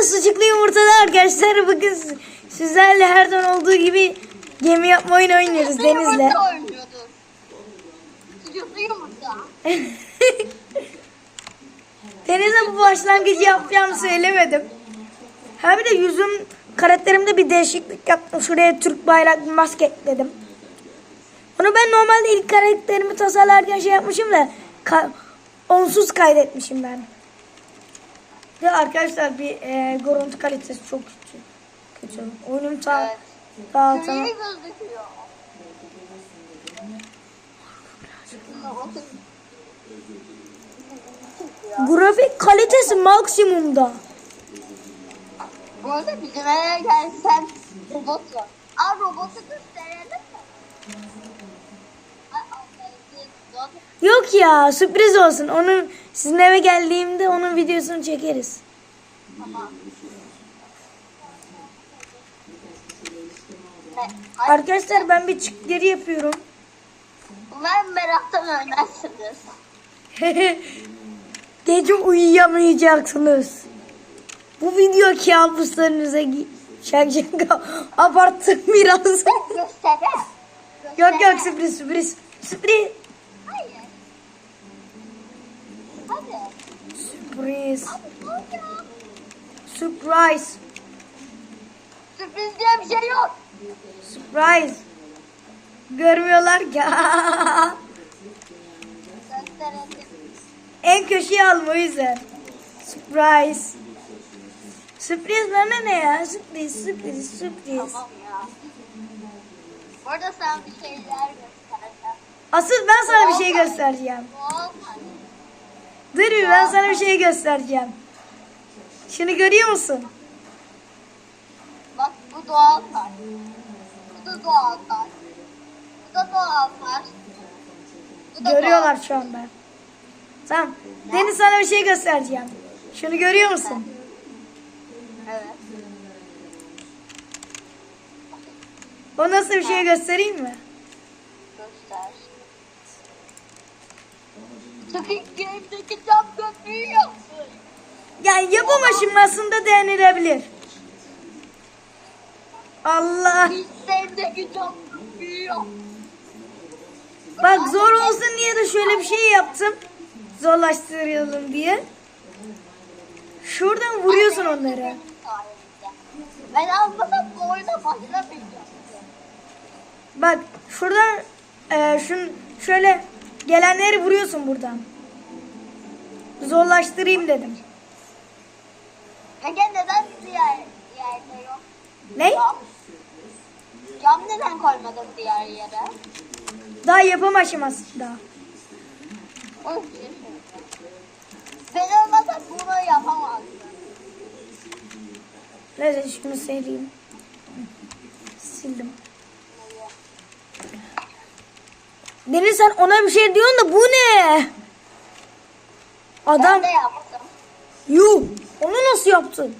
Merhaba sucuklu yumurtalı arkadaşlar. Bugün siz- sizlerle her zaman olduğu gibi gemi yapma oyunu oynuyoruz Sucuklu Deniz'le. Sucuklu yumurta. Deniz'e bu başlangıcı yapacağımı söylemedim. Ha bir de yüzüm karakterimde bir değişiklik yaptım. Şuraya Türk bayrak bir maske ekledim. Onu ben normalde ilk karakterimi tasarlarken şey yapmışım da ka- onsuz kaydetmişim ben. Ya arkadaşlar bir e, görüntü kalitesi çok kötü. Kötü. Oyunum ta Evet. tamam. gözüküyor. Grafik kalitesi maksimumda. Bu arada bizim eve gelsen robot var. Aa robotu gösterelim mi? Yok ya sürpriz olsun. Onun sizin eve geldiğimde onun videosunu çekeriz. Tamam. Arkadaşlar ben bir çık geri yapıyorum. Umarım meraktan ölmezsiniz. Gece uyuyamayacaksınız. Bu video kabuslarınıza şarkı abarttım biraz. Göstereyim. yok yok sürpriz sürpriz. Sürpriz. Hayır. Hadi. Sürpriz. Surprise. Sürpriz diye bir şey yok. Surprise. Görmüyorlar ki. En köşeye alma o yüzden. Surprise. Sürpriz bana ne ya? Sürpriz, sürpriz, sürpriz. Tamam ya. Burada sen bir şeyler göstereceğim. Asıl ben sana bir şey göstereceğim. Doğal Dur bir ben sana bir şey göstereceğim. Şunu görüyor musun? Bak bu doğal taş. Bu da doğal taş. Bu da doğal taş. Bu da Görüyorlar şu anda. Tamam. Deniz sana bir şey göstereceğim. Şunu görüyor musun? doğal- Evet. O nasıl bir şey göstereyim mi? Göster. Squid Game'deki cam köprüyü yapsın. Yani yapım aşamasında denilebilir. Allah. Bilseyimdeki cam köprüyü yapsın. Bak zor olsun diye de şöyle bir şey yaptım. Zorlaştıralım diye. Şuradan vuruyorsun onları. Ben almasam bu oyuna başlamayacağım. Bak şuradan e, şun şöyle gelenleri vuruyorsun buradan. Zorlaştırayım dedim. Peki neden diğer yerde yok? Ne? Cam. Cam neden koymadın diğer yere? Daha yapım aşamasında. O bir şey söyleyeceğim. Ben olmasam bunu yapamazdım. Neyse şunu sileyim. Sildim. Deniz sen ona bir şey diyorsun da bu ne? Ben Adam de yaptım. yuh onu nasıl yaptın?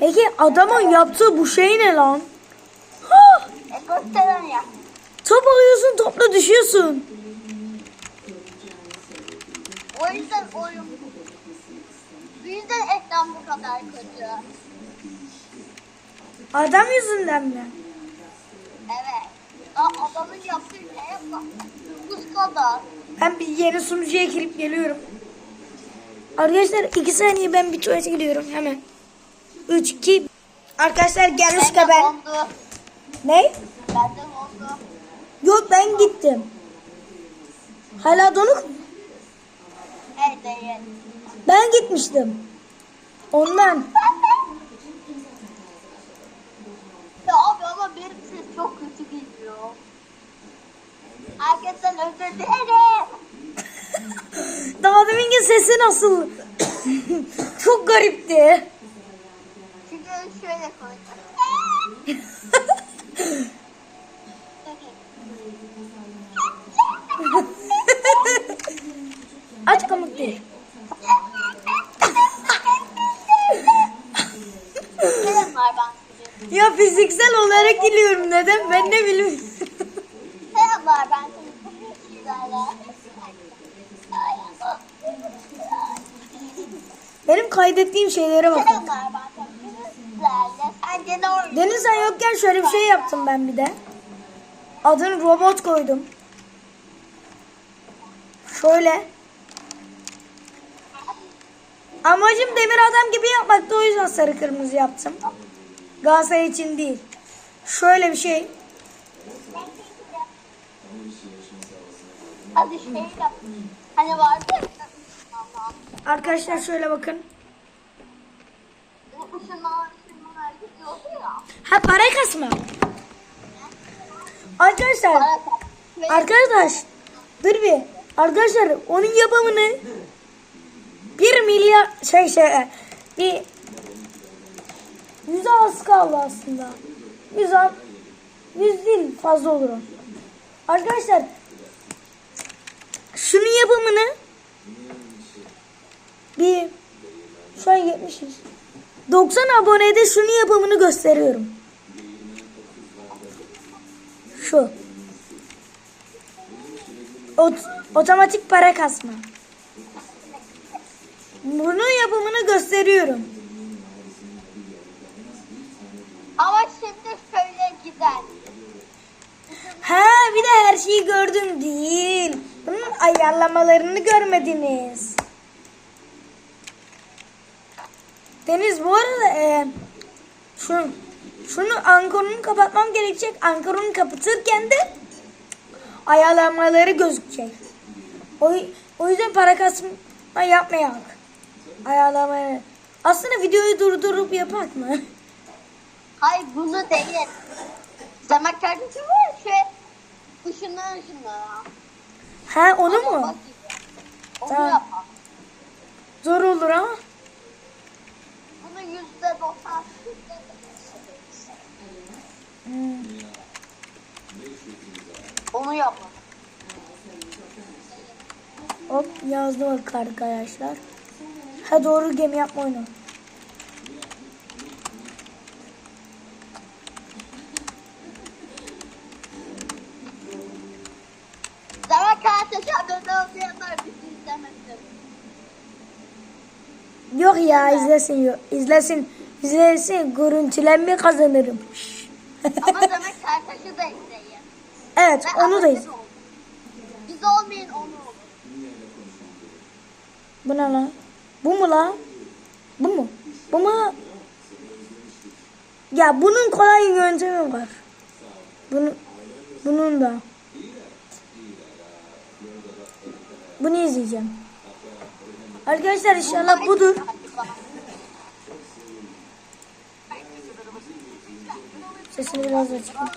Peki adamın yaptığı bu şey ne lan? Ha, ya. top alıyorsun topla düşüyorsun. O yüzden oyun bu yüzden ekran bu kadar kötü. Adam yüzünden mi? Evet. Aa, adamın yaptığı şeye bak. Buz kadar. Ben bir yeni sunucuya girip geliyorum. Arkadaşlar iki saniye ben bir tuvalete gidiyorum hemen. 3, 2. Arkadaşlar gelmiş Ben oldu. Ne? Ben de oldu. Yok ben gittim. Hala donuk mu? Evet değil. Ben gitmiştim. Ondan. Ya abi ama benim ses çok kötü geliyor. Herkesten özür dilerim. Daha deminki sesi nasıl? Çok garipti. Çünkü şöyle koydum. Aç komik değil. Ya fiziksel olarak gülüyorum neden ben ne bileyim. Selamlar ben size. Bugün sizlerle. Ay, Benim kaydettiğim şeylere bakın. Deniz sen yokken şöyle bir şey yaptım ben bir de. Adını robot koydum. Şöyle. Amacım demir adam gibi yapmaktı o yüzden sarı kırmızı yaptım. Galatasaray için değil. Şöyle bir şey. Hadi şey yap. Hani vardı. Arkadaşlar şöyle bakın. Ha para kasma. Arkadaşlar. Arkadaş dur bir. Arkadaşlar onun yapımını 1 milyar şey şey bir yüze az kaldı aslında. Yüz yüz değil fazla olur. Arkadaşlar şunun yapımını bir şu an 70 90 abonede şunun yapımını gösteriyorum. Şu. Ot- otomatik para kasma. Bunun yapımını gösteriyorum. Ama şimdi şöyle gider. Ha bir de her şeyi gördüm değil. Bunun ayarlamalarını görmediniz. Deniz bu arada e, şunu, şunu ankorunu kapatmam gerekecek. Ankorunu kapatırken de ayarlamaları gözükecek. O, o yüzden para kasma yapmayak. Ayarlamaları. Aslında videoyu durdurup yapak mı? Hayır bunu değil. Zaman kardeşim var ya şey. Işınlar ışınlar. Ha onu mu? Bak gibi. Onu Tamam. yapalım. Zor olur ama. Yüzde doksan. Hmm. Onu yapalım. Hop yazdı bak arkadaşlar. Ha doğru gemi yapma oyunu. Zaman kardeşim abone olmayanlar bizi izlemesin. Yok ya izlesin yok. İzlesin. İzlesin. Görüntülenme kazanırım. Ama zaman kardeşi de izleyin. evet Ve onu da abone iz. olun. Biz olmayın onu olur. Bu ne lan? Bu mu lan? Bu mu? Bu mu? Ya bunun kolay yöntemi var. Bunun, bunun da. Bunu izleyeceğim. Arkadaşlar inşallah budur. Sesini biraz açayım.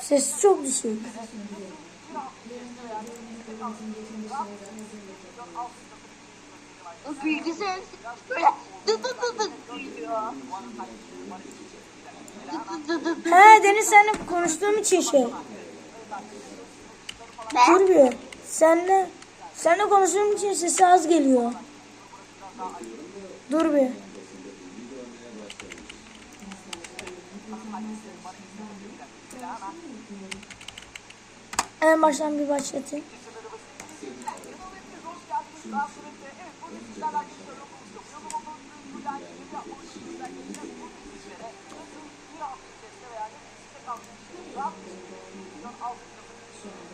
Ses çok düşük. Bilgisayar böyle dı dı dı dı geliyor. He Deniz seninle konuştuğum için şey. Dur Ne? bir. Seninle, seninle konuştuğum için sesi az geliyor. Dur bir. En baştan bir başlatayım. Gracias.